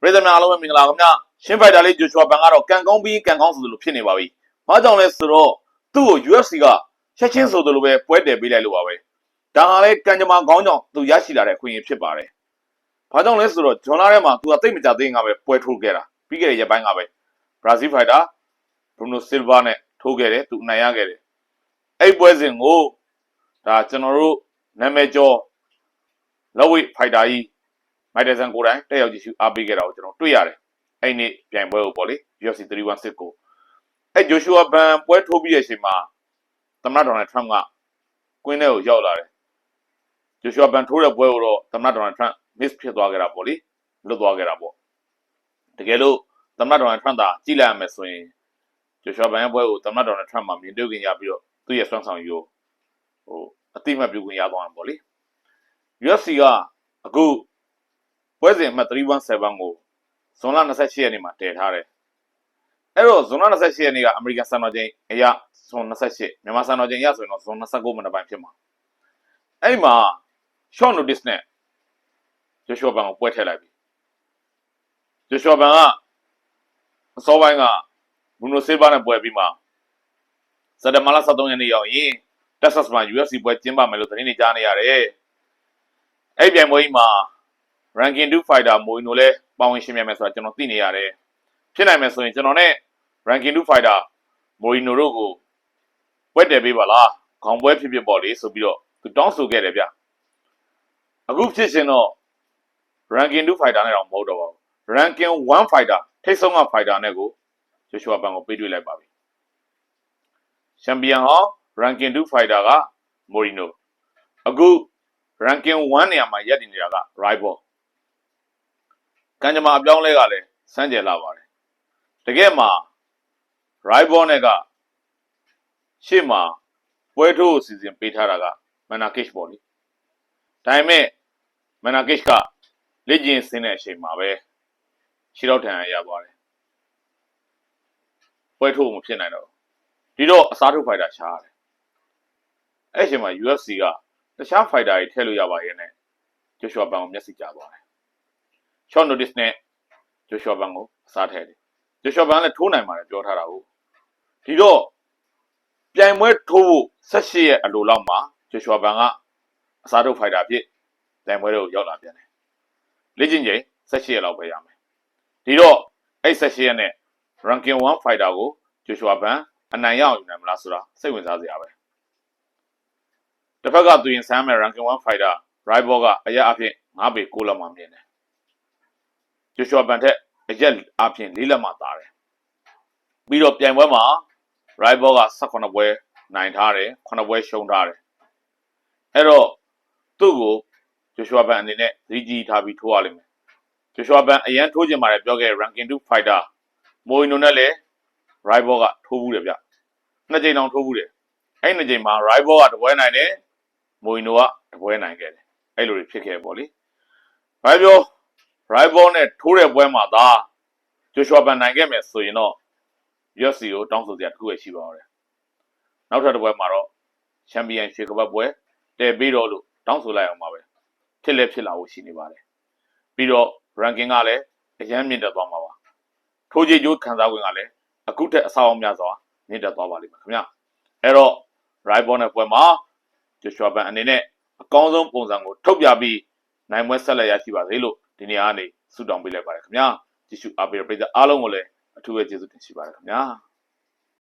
ပြည်သူများအားလုံးပဲမင်္ဂလာပါခင်ဗျာရှင်းဖိုက်တာလေးဂျိုရှွာဘန်ကတော့ကန်ကောင်းပြီးကန်ကောင်းဆိုသလိုဖြစ်နေပါပြီ။ဘာကြောင့်လဲဆိုတော့သူ့ကို UFC ကချက်ချင်းဆိုသလိုပဲပွဲတယ်ပေးလိုက်လို့ပါပဲ။ဒါဟာလေကန်ကြမာကောင်းကြောင့်သူရရှိလာတဲ့အခွင့်အရေးဖြစ်ပါတယ်။ဘာကြောင့်လဲဆိုတော့ဂျွန်လာထဲမှာသူကတိတ်မကြသေးငါပဲပွဲထိုးခဲ့တာပြီးခဲ့တဲ့ရက်ပိုင်းကပဲဘရာဇီးဖိုက်တာဘရူနိုဆီလ်ဗာနဲ့ထိုးခဲ့တယ်သူအနိုင်ရခဲ့တယ်။အဲ့ပွဲစဉ်ကိုဒါကျွန်တော်တို့နာမည်ကျော်လောဝိဖိုက်တာကြီး မိုက်တယ်ဆန်ကိုယ်တိုင်တက်ရောက်ကြည့်ရှုအားပေးခဲ့တာကိုကျွန်တော်တွေ့ရတယ်။အဲ့ဒီနေ့ပြိုင်ပွဲကိုပေါ့လေ UFC 316ကိုအဲ့ဂျိုရှူအာဘန်ပွဲထိုးပြီးတဲ့အချိန်မှာသမ္မတဒေါ်နယ်ထရမ့်ကကွင်းထဲကိုရောက်လာတယ်။ဂျိုရှူအာဘန်ထိုးတဲ့ပွဲကိုတော့သမ္မတဒေါ်နယ်ထရမ့် miss ဖြစ်သွားခဲ့တာပေါ့လေ။လွတ်သွားခဲ့တာပေါ့။တကယ်လို့သမ္မတဒေါ်နယ်ထရမ့်သာကြည့်လိုက်ရမယ်ဆိုရင်ဂျိုရှူအာဘန်ရဲ့ပွဲကိုသမ္မတဒေါ်နယ်ထရမ့်မှမြင်တွေ့ခင်ရပြီးတော့သူ့ရဲ့စွမ်းဆောင်ရည်ကိုဟိုအတိအမှတ်ပြုခွင့်ရသွားမှာပေါ့လေ။ UFC ကအခု ပွဲစဉ်အမှတ်317ကိုဇွန်လ28ရက်နေ့မှာတည်ထားတယ်။အဲ့တော့ဇွန်လ28ရက်နေ့ကအမေရိကန်စံတော်ချိန်အရဇွန်28မြန်မာစံတော်ချိန်အရဆိုရင်တော့ဇွန်29မိနစ်ပိုင်းဖြစ်မှာ။အဲ့ဒီမှာ short notice နဲ့ Joshua Ban ကိုပွဲထည့်လိုက်ပြီ။ Joshua Ban ကအစောပိုင်းက Bruno Silva နဲ့ပွဲပြီးမှစက်တဘာလ23ရက်နေ့ရောက်ရင် Texas မှာ UFC ပွဲကျင်းပမယ်လို့သတင်းတွေကြားနေရတယ်။အဲ့ဒီပြိုင်ပွဲကြီးမှာ ranking 2 fighter မိုင်းနိုလည်းပါဝင်ရှင်မြန်မယ်ဆိုတာကျွန်တော်သိနေရတယ်ဖြစ်နိုင်မယ်ဆိုရင်ကျွန်တော်နဲ့ ranking 2 fighter မိုင်းနိုတို့ကိုပွဲတယ်ပေးပါလားခေါင်းပွဲဖြစ်ဖြစ်ပေါ့လေဆိုပြီးတော့သူတောင်းဆိုခဲ့တယ်ဗျအခုဖြစ်ရှင်တော့ ranking 2 fighter နဲ့တော့မဟုတ်တော့ပါဘူး ranking 1 fighter ထိတ်ဆုံးက fighter နဲ့ကိုဂျိုရှွာဘန်ကိုပေးတွေ့လိုက်ပါပြီချန်ပီယံဟော ranking 2 fighter ကမိုရီနိုအခု ranking 1နေရာမှာရပ်တည်နေတာက rival ကံကြမ္မာအပြောင်းလဲကလည်းစမ်းကြယ်လာပါတယ်တကယ်မှာ rival နဲ့ကရှေ့မှာပွဲထိုးအစီအစဉ်ပေးထားတာကမနာကစ်ပေါ့လေဒါပေမဲ့မနာကစ်ကလက်ကျင်ဆင်းတဲ့အချိန်မှာပဲခြေတော့ထန်ရသွားတယ်ပွဲထိုးမဖြစ်နိုင်တော့ဒီတော့အစားထိုးဖိုက်တာရှားရတယ်အဲ့အချိန်မှာ UFC ကတခြားဖိုက်တာတွေထည့်လို့ရပါရဲ့နဲ့ဂျိုရှွာဘန်ကိုမျက်စိကျသွားတယ် short notice နဲ့ Joshua Ban ကိုအစားထည့်တယ် Joshua Ban လည်းထိုးနိုင်ပါတယ်ပြောထားတာဟုတ်ဒီတော့ပြိုင်ပွဲထိုးဖို့18ရက်အလိုလောက်မှာ Joshua Ban ကအစားထိုးဖိုက်တာဖြစ်ပြိုင်ပွဲတွေကိုရောက်လာပြန်တယ်လေ့ကျင့်ချိန်18ရက်လောက်ပဲရမယ်ဒီတော့အဲ့18ရက်နဲ့ ranking 1 fighter ကို Joshua Ban အနိုင်ရအောင်ယူနိုင်မလားဆိုတာစိတ်ဝင်စားစရာပဲတစ်ဖက်ကသူရင်ဆမ်းမဲ့ ranking 1 fighter rival ကအရက်အဖြစ်9ပေ6လောက်မှမြင်တယ် ဂျိုရှွာဘန်ထက်အရက်အပြင်လေးလက်မှသာတယ်ပြီးတော့ပြိုင်ပွဲမှာ rival က18ပွဲနိုင်ထားတယ်9ပွဲရှုံးထားတယ်အဲ့တော့သူ့ကိုဂျိုရှွာဘန်အနေနဲ့သတိကြီးထားပြီးထိုးရလိမ့်မယ်ဂျိုရှွာဘန်အရန်ထိုးချင်ပါတယ်ပြောခဲ့ ranking 2 fighter မိုင်နိုနဲ့လည်း rival ကထိုးဘူးတယ်ဗျနှစ်ကြိမ်တောင်ထိုးဘူးတယ်အဲ့နှစ်ကြိမ်မှာ rival ကတပွဲနိုင်တယ်မိုင်နိုကတပွဲနိုင်ခဲ့တယ်အဲ့လိုတွေဖြစ်ခဲ့ပေါ့လေဘာပြော rival နဲ့ထိုးတဲ့ပွဲမှာသာဂျိုရှွာဘန်နိုင်ခဲ့မယ်ဆိုရင်တော့ UFC ကိုတောင်းဆိုစရာတစ်ခုပဲရှိပါတော့တယ်။နောက်ထပ်တစ်ပွဲမှာတော့ချန်ပီယံရွှေကပတ်ပွဲတည်ပြီးတော့လို့တောင်းဆိုလိုက်အောင်ပါပဲ။ဖြစ်လဲဖြစ်လာဖို့ရှိနေပါတယ်။ပြီးတော့ ranking ကလည်းအရန်မြင့်တက်သွားမှာပါ။ထိုးကြည့်ကြိုးခံစား권ကလည်းအခုထက်အဆောက်အအုံများစွာမြင့်တက်သွားပါလိမ့်မယ်ခင်ဗျာ။အဲ့တော့ rival နဲ့ပွဲမှာဂျိုရှွာဘန်အနေနဲ့အကောင်းဆုံးပုံစံကိုထုတ်ပြပြီးနိုင်ပွဲဆက်လက်ရရှိပါစေလို့ ဒီနေရာကနေဆုတောင်းပေးလိုက်ပါတယ်ခင်ဗျာကြည့်ရှုအားပေးတဲ့ပရိသတ်အားလုံးကိုလည်းအထူးပဲကျေးဇူးတင်ရှိပါတယ်ခင်ဗျာ